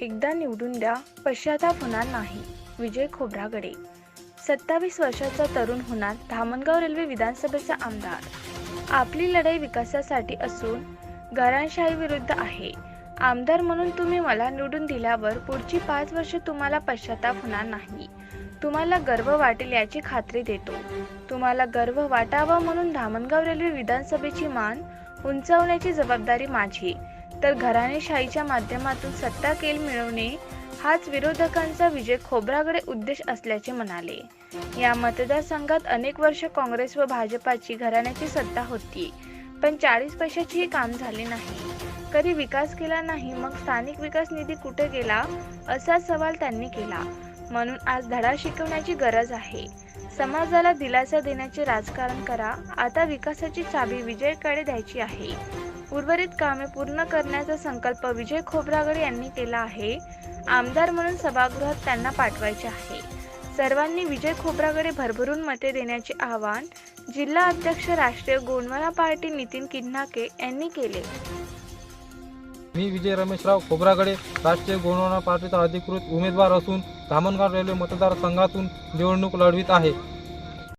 एकदा निवडून द्या पश्चाताप होणार नाही. विजय खोब्रागडे. सत्तावीस वर्षाचा तरुण होणार धामणगाव रेल्वे विधानसभेचा आमदार. आपली लढाई विकासासाठी असून घराणशाही विरुद्ध आहे. आमदार म्हणून तुम्ही मला निवडून दिल्यावर पुढची पाच वर्ष तुम्हाला पश्चाताप होणार नाही. तुम्हाला गर्व वाटेल याची खात्री देतो. तुम्हाला गर्व वाटावा म्हणून धामणगाव रेल्वे विधानसभेची मान उंचावण्याची जबाबदारी माझी. तर घराणेशाहीच्या माध्यमातून सत्ता केल मिळवणे हाच विरोधकांचा विजय खोब्रागडे उद्देश असल्याचे म्हणाले. या मतदारसंघात अनेक वर्ष काँग्रेस व भाजपाची घराण्याची सत्ता होती पण चाळीस पैशाचीही काम झाले नाही. कधी विकास केला नाही मग स्थानिक विकास निधी कुठे गेला असा सवाल त्यांनी केला. म्हणून आज धडा शिकवण्याची गरज आहे. समाजाला दिलासा देण्याचे राजकारण करा आता विकासाची चाबी विजयकडे द्यायची आहे. उर्वरित कामे पूर्ण करण्याचा संकल्प विजय खोब्रागडे यांनी केला आहे. आमदार म्हणून सभागृहात त्यांना पाठवायचे आहे. सर्वांनी विजय खोब्रागडे भरभरून मते देण्याचे आवाहन जिल्हा अध्यक्ष राष्ट्रीय गोंडवाना पार्टी नितीन किन्हाके यांनी केले. मी विजय रमेशराव खोब्रागडे राष्ट्रीय गोंडवाना पार्टीचा अधिकृत उमेदवार असून धामणगाव रेल्वे मतदारसंघातून निवडणूक लढवित आहे.